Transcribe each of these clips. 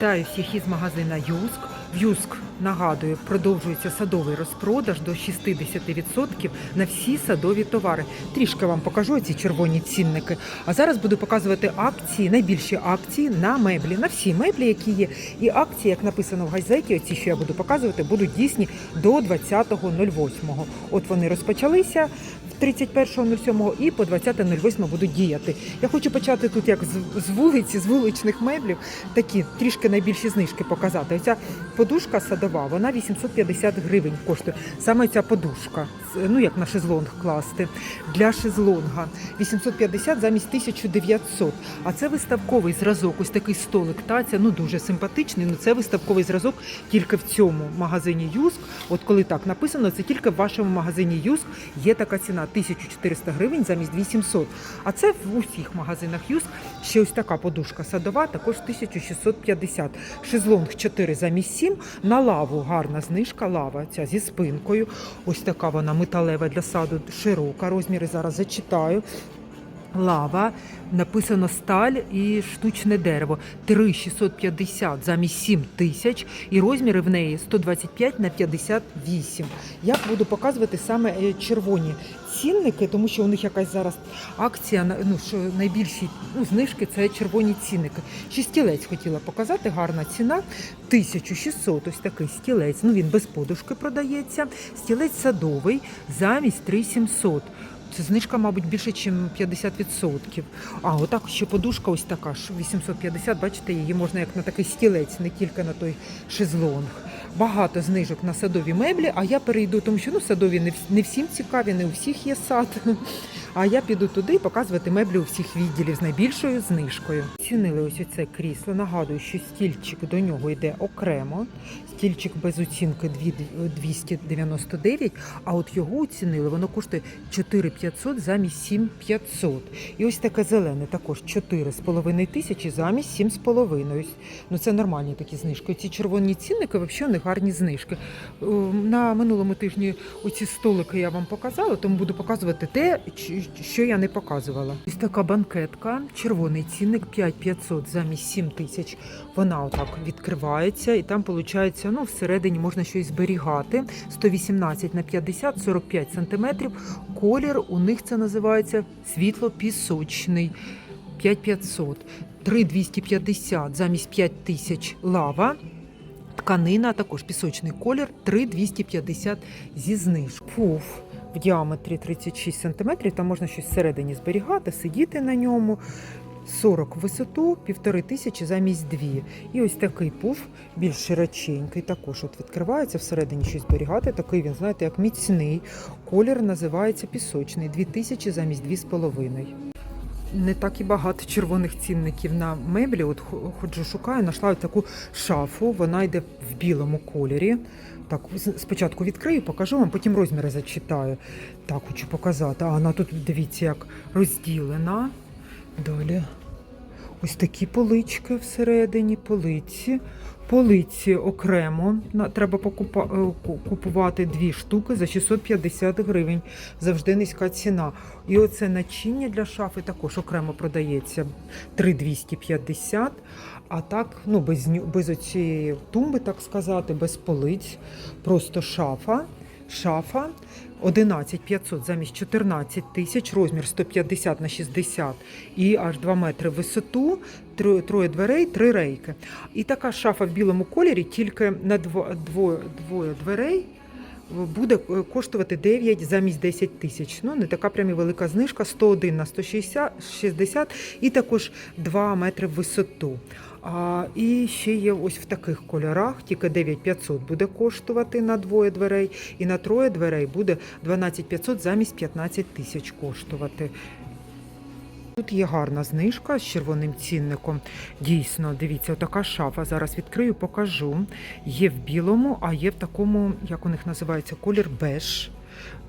Вітаю всіх із магазина Юск. В Юск, нагадую, продовжується садовий розпродаж до 60% на всі садові товари. Трішки вам покажу ці червоні цінники. А зараз буду показувати акції, найбільші акції на меблі, на всі меблі, які є. І акції, як написано в газеті, оці, що я буду показувати, будуть дійсні до 20.08. От вони розпочалися. 31.07 і по 20.08 будуть діяти. Я хочу почати тут як з, вулиці, з вуличних меблів, такі трішки найбільші знижки показати. Оця подушка садова, вона 850 гривень коштує. Саме ця подушка, ну як на шезлонг класти. Для шезлонга 850 замість 1900. А це виставковий зразок, ось такий столик таця, ну дуже симпатичний. Ну це виставковий зразок тільки в цьому магазині Юск. От коли так написано, це тільки в вашому магазині Юск є така ціна 1400 гривень замість 800. А це в усіх магазинах Юск ще ось така подушка садова, також 1650. Шезлонг 4 замість 7. На лаву гарна знижка, лава ця зі спинкою. Ось така вона металева для саду, широка. Розміри зараз зачитаю. Лава, написано сталь і штучне дерево. 3,650 замість 7 тисяч. І розміри в неї 125 на 58. Я буду показувати саме е, червоні цінники, тому що у них якась зараз акція, ну що найбільші ну, знижки це червоні цінники. Ще стілець хотіла показати, гарна ціна. 1600, ось такий стілець. Ну він без подушки продається. Стілець садовий замість 3700. Це знижка, мабуть, більше, ніж 50%. А отак ще подушка ось така ж 850, бачите, її можна як на такий стілець, не тільки на той шезлонг. Багато знижок на садові меблі, а я перейду, тому що ну, садові не, всім цікаві, не у всіх є сад. А я піду туди показувати меблі у всіх відділів з найбільшою знижкою. Цінили ось оце крісло. Нагадую, що стільчик до нього йде окремо. Стільчик без оцінки 299, а от його оцінили, воно коштує 4500 замість 7500. І ось таке зелене також 4,5 тисячі замість 7,5. Ну це нормальні такі знижки. Ці червоні цінники взагалі них гарні знижки. Е, На минулому тижні оці столики я вам показала, тому буду показувати те, що я не показувала. Ось така банкетка, червоний цінник 5500 замість 7 тисяч. Вона отак відкривається, і там виходить, ну всередині можна щось зберігати. 118 на 50, 45 сантиметрів. Колір у них це називається світло-пісочний. 5500, 3250 замість 5000 лава. Тканина також пісочний колір 3,250 зі знижкою. В діаметрі 36 см, там можна щось всередині зберігати, сидіти на ньому. 40 в висоту, півтори тисячі замість дві. І ось такий пуф, більш широченький, також от відкривається всередині щось зберігати. Такий він, знаєте, як міцний. Колір називається пісочний, 2000 замість 2,5. Не так і багато червоних цінників на меблі. От ходжу, шукаю, знайшла таку шафу. Вона йде в білому кольорі. Так, спочатку відкрию, покажу вам, потім розміри зачитаю. Так, хочу показати. А вона тут, дивіться, як розділена. Далі. Ось такі полички всередині, полиці. Полиці окремо. Треба е, ку- купувати дві штуки за 650 гривень. Завжди низька ціна. І оце начиння для шафи також окремо продається 3250. А так, ну, без, без оцієї тумби, так сказати, без полиць. Просто шафа. Шафа 11 500 замість 14 тисяч, розмір 150 на 60 і аж 2 метри в висоту, троє, дверей, три рейки. І така шафа в білому кольорі, тільки на дво, двоє, двоє дверей буде е, коштувати 9 замість 10 тисяч. Ну, не така прям велика знижка, 101 на 160 60 і також 2 метри в висоту. А, і ще є ось в таких кольорах, тільки 9500 буде коштувати на двоє дверей, і на троє дверей буде 12500 замість 15 тисяч коштувати. Тут є гарна знижка з червоним цінником. Дійсно, дивіться, така шафа. Зараз відкрию, покажу. Є в білому, а є в такому, як у них називається, колір беж.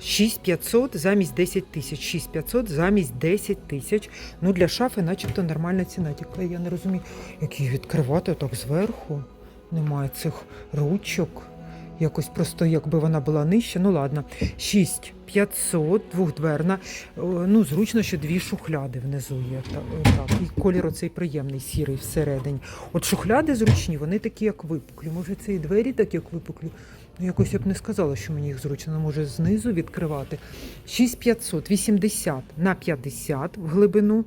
6500 замість 10 тисяч. 6500 замість 10 тисяч. Ну, для шафи начебто нормальна ціна. Тільки я не розумію, як її відкривати так зверху. Немає цих ручок. Якось просто, якби вона була нижча. Ну ладно, 6 500, двохдверна. Е, Ну, зручно, що дві шухляди внизу є. Е, Так, і колір оцей приємний, сірий всередині. От шухляди зручні, вони такі, як випуклі. Може, це і двері такі, як випуклі. Ну, якось я б не сказала, що мені їх зручно. Може, знизу відкривати. 6500, 80 на 50 в глибину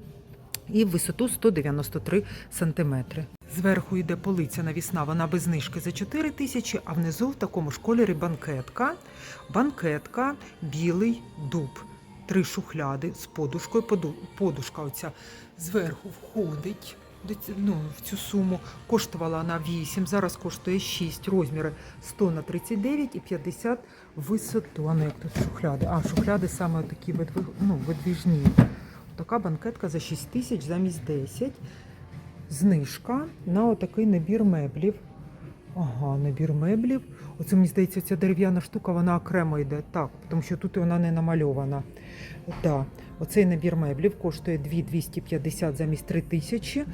і в висоту 193 сантиметри. Зверху йде полиця навісна, вона без знижки за 4 тисячі, а внизу в такому ж кольорі банкетка. Банкетка, білий дуб. Три шухляди з подушкою. Подушка оця зверху входить ну, в цю суму. Коштувала вона 8, зараз коштує 6. Розміри 100 на 39 і 50 висоту. А ну як тут шухляди? А, шухляди саме такі ну, видвіжні. Така банкетка за 6 тисяч замість 10. Знижка на отакий набір меблів. Ага, набір меблів. Оце мені здається, ця дерев'яна штука, вона окремо йде. Так, тому що тут вона не намальована. Да. Оцей набір меблів коштує 2250 замість 3000.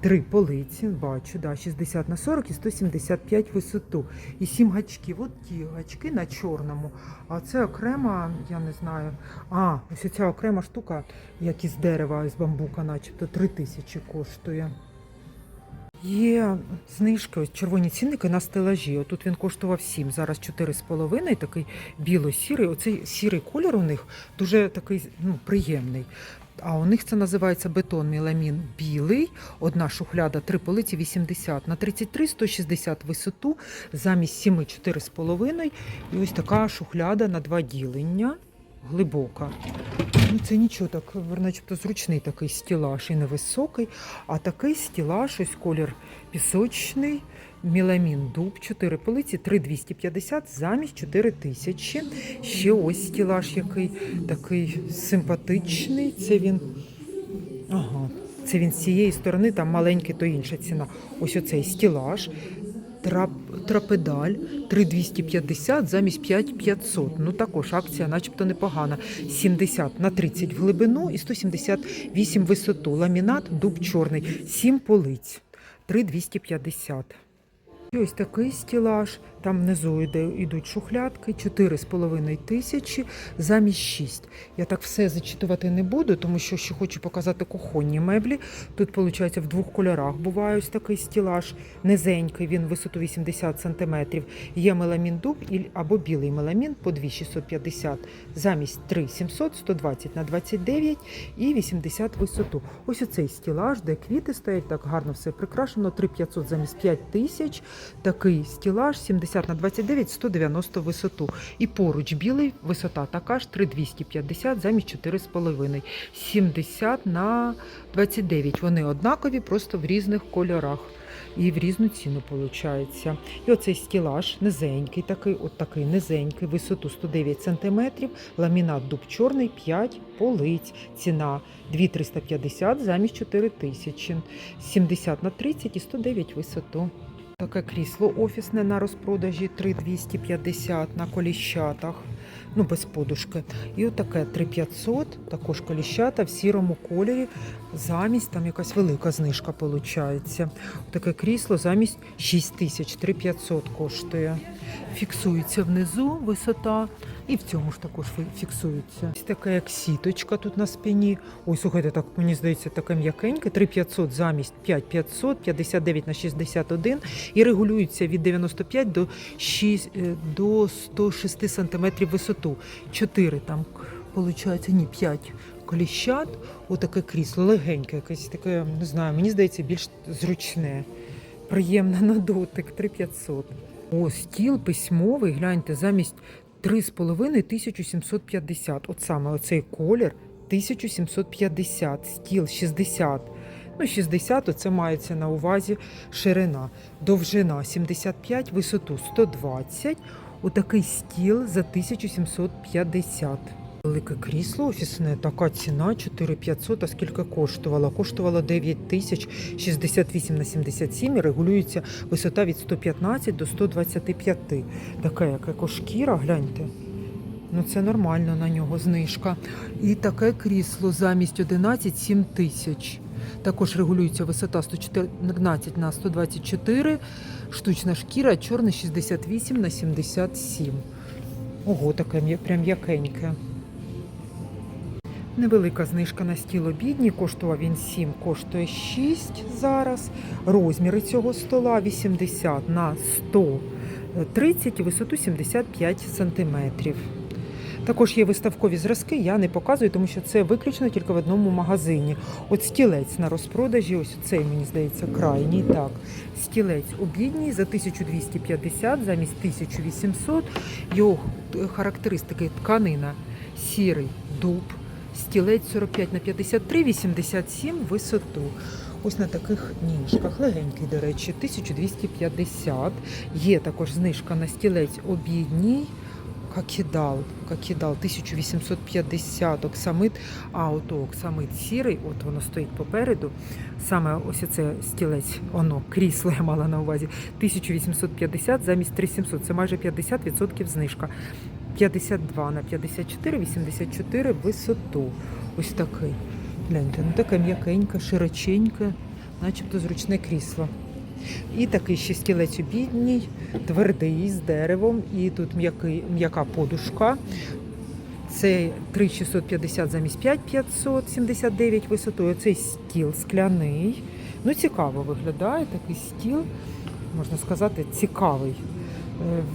Три полиці, бачу, да, 60 на 40 і 175 висоту. І сім гачків. От ті гачки на чорному. А це окрема, я не знаю. А, ось ця окрема штука, як із дерева, з бамбука, начебто 3000 коштує. Є знижки, червоні цінники на стелажі. Отут він коштував 7, зараз 4,5, такий біло-сірий. Оцей сірий колір у них дуже такий ну, приємний. А у них це називається бетон міламін білий. Одна шухляда, три полиці 80 на 33, 160 висоту, замість 7 4,5. І ось така шухляда на два ділення. Глибока. Ну, це нічого так, начебто зручний такий стілаж і невисокий. А такий стілаж, ось колір пісочний, міламін дуб, 4 полиці, 3250 замість 4000. Ще ось стілаж який такий симпатичний. Це він. Ага. Це він з цієї сторони, там маленький, то інша ціна. Ось оцей стілаж. Трап, трапедаль 3250 замість 5500. Ну також акція, начебто непогана. 70 на 30 в глибину і 178 висоту. Ламінат, дуб чорний, 7 полиць, 3250. Ось такий стілаж. Там внизу йде, йдуть шухлядки, 4,5 тисячі замість 6. Я так все зачитувати не буду, тому що ще хочу показати кухонні меблі. Тут, виходить, в двох кольорах буває ось такий стілаж. Низенький, він висоту 80 см. Є меламін дуб або білий меламін по 2650 замість 3700, 120 на 29 і 80 висоту. Ось оцей стілаж, де квіти стоять, так гарно все прикрашено. 3500 замість 5000. Такий стілаж 70 на 29, 190 висоту. І поруч білий, висота така ж 3250 замість 4,5. 70 на 29. Вони однакові, просто в різних кольорах. І в різну ціну виходить. І оцей стілаж низенький, такий, от такий низенький, висоту 109 см, ламінат дуб чорний, 5 полиць. Ціна 2350 замість 4000. 70 на 30 і 109 висоту. Таке крісло офісне на розпродажі 3250 на коліщатах, ну без подушки. І отаке 3500, також коліщата в сірому кольорі. Замість там якась велика знижка виходить. Таке крісло замість 6000, 3500 коштує. Фіксується внизу висота, і в цьому ж також фі- фіксується. Ось таке як сіточка тут на спині. Ой, слухайте, так мені здається, таке м'якеньке. 3500 замість 5500, 59 на 61 і регулюється від 95 до 6, е, до 106 см висоту. 4 там, виходить, ні, 5 коліщат. Отаке крісло, легеньке, якесь таке, не знаю, мені здається, більш зручне. Приємне на дотик, 3500. О, стіл письмовий, гляньте, замість 3,5 1750. От саме оцей колір 1750, стіл 60. Ну, 60 це мається на увазі ширина, довжина 75, висоту 120. Отакий стіл за 1750. Велике крісло офісне, така ціна 4500, а скільки? Коштувало 9 тисяч 68 на 77 і регулюється висота від 115 до 125. Таке, як екошкіра, гляньте. Ну це нормально на нього знижка. І таке крісло замість 11 7 тисяч. Також регулюється висота 114 на 124, штучна шкіра, чорне 68 на 77. Ого, таке прям м'якеньке. Невелика знижка на стіл обідній, коштував він 7, коштує 6 зараз. Розміри цього стола 80 на 130 і висоту 75 сантиметрів. Також є виставкові зразки, я не показую, тому що це виключно тільки в одному магазині. От стілець на розпродажі, ось цей, мені здається, крайній. Так, стілець обідній за 1250 замість 1800. Його характеристики тканина сірий дуб, стілець 45 на 53, 87 висоту. Ось на таких ніжках, легенький, до речі, 1250. Є також знижка на стілець обідній. Какідал, Какідал 1850, оксамит, а ото оксамит сірий, от воно стоїть попереду. Саме ось це стілець, воно, крісло я мала на увазі, 1850 замість 3700, це майже 50% знижка. 52 на 54, 84 висоту. Ось такий. Гляньте, ну таке м'якеньке, широченьке, начебто зручне крісло. І такий ще стілець обідній, твердий з деревом, і тут м'яка подушка. Це 3650 замість 5579 висотою. Оцей стіл скляний. Ну, цікаво виглядає такий стіл, можна сказати, цікавий.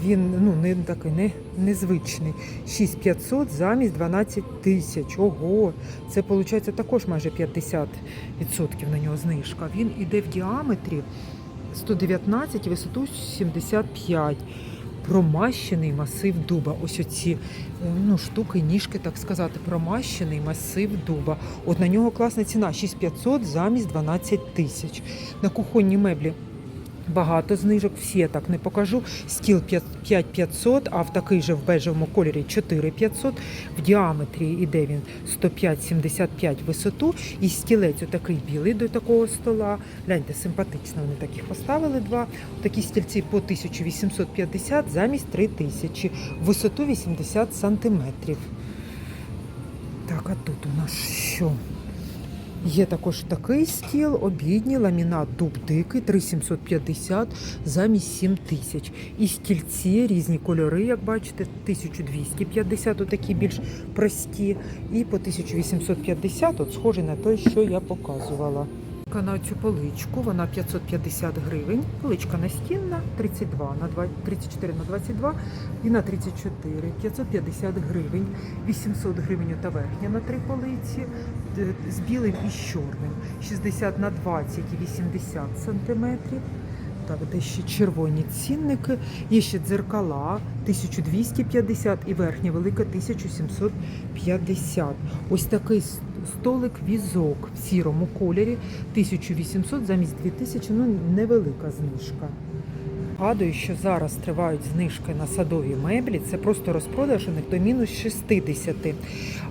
Він ну, не такий не, незвичний. 6500 замість 12 тисяч. Ого, це виходить також майже 50% на нього знижка. Він іде в діаметрі 119 і висоту 75. Промащений масив дуба. Ось оці е, ну, штуки, ніжки, так сказати, промащений масив дуба. От на нього класна ціна 6500 замість 12 тисяч. На кухонні меблі багато знижок, всі я так не покажу. Стіл 5500, а в такий же в бежевому кольорі 4500. В діаметрі іде він 105-75 висоту. І стілець отакий білий до такого стола. Гляньте, симпатично вони таких поставили два. Такі стільці по 1850 замість 3000. Висоту 80 сантиметрів. Так, а тут у нас що? Є також такий стіл, обідній, ламінат дуб дикий, 3750 замість 7000. І стільці різні кольори, як бачите, 1250, отакі більш прості, і по 1850, от схожий на той, що я показувала. На цю поличку вона 550 гривень. Поличка настінна 32 на 2, 34 на 22 і на 34 550 гривень. 800 гривень та верхня на три полиці з білим і з чорним. 60 на 20 і 80 сантиметрів. Так, де ще червоні цінники. Є ще дзеркала 1250 і верхня велика 1750. Ось такий столик візок в сірому кольорі 1800 замість 2000, ну невелика знижка. Нагадую, що зараз тривають знижки на садові меблі. Це просто розпродаж у них до мінус 60.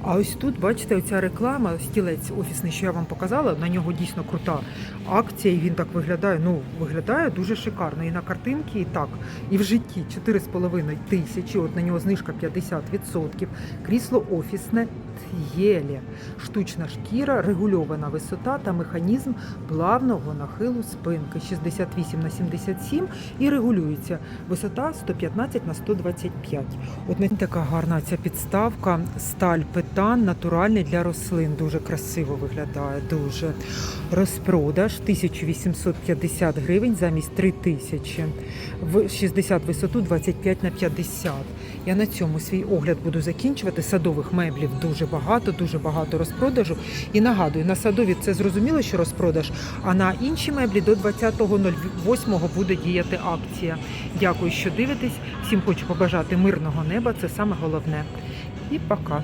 А ось тут, бачите, оця реклама, стілець офісний, що я вам показала, на нього дійсно крута акція, і він так виглядає. Ну, виглядає дуже шикарно. І на картинці, і так, і в житті 4,5 тисячі. От на нього знижка 50%. Крісло офісне Т'єлі. Штучна шкіра, регульована висота та механізм плавного нахилу спинки 68 на 77 і регулюється висота 115 на 125. От така гарна ця підставка, сталь петан, натуральний для рослин. Дуже красиво виглядає. Дуже розпродаж 1850 гривень замість 3000. В 60 висоту 25 на 50. Я на цьому свій огляд буду закінчувати. Садових меблів дуже багато, дуже багато розпродажу. І нагадую, на садові це зрозуміло, що розпродаж, а на інші меблі до 20.08 буде діяти акція. Дякую, що дивитесь. Всім хочу побажати мирного неба. Це саме головне. І пока.